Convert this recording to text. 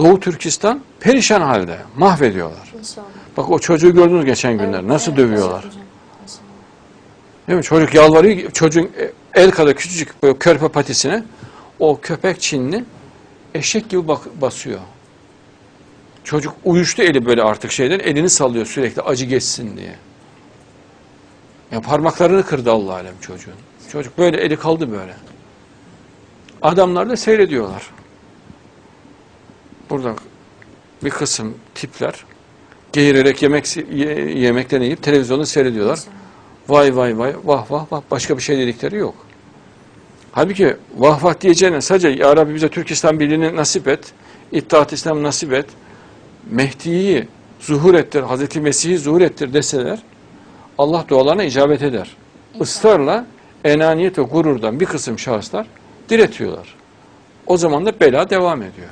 Doğu Türkistan perişan halde. Mahvediyorlar. İnşallah. Bak o çocuğu gördünüz geçen günler. Evet, Nasıl evet, dövüyorlar. hocam. Değil mi? Çocuk yalvarıyor. Çocuğun el kadar küçücük böyle körpe patisine o köpek Çinli eşek gibi bak, basıyor. Çocuk uyuştu eli böyle artık şeyden. Elini sallıyor sürekli acı geçsin diye. Ya parmaklarını kırdı Allah alem çocuğun. Çocuk böyle eli kaldı böyle. Adamlar da seyrediyorlar. Burada bir kısım tipler geğirerek yemek ye- yemeklerini yiyip televizyonu seyrediyorlar. Vay vay vay vah vah vah başka bir şey dedikleri yok. Halbuki vah vah diyeceğine sadece Ya Rabbi bize Türkistan Birliği'ni nasip et, İttihat İslam nasip et, Mehdi'yi zuhur ettir, Hazreti Mesih'i zuhur ettir deseler Allah dualarına icabet eder. İnşallah. Israrla enaniyet ve gururdan bir kısım şahıslar diretiyorlar. O zaman da bela devam ediyor.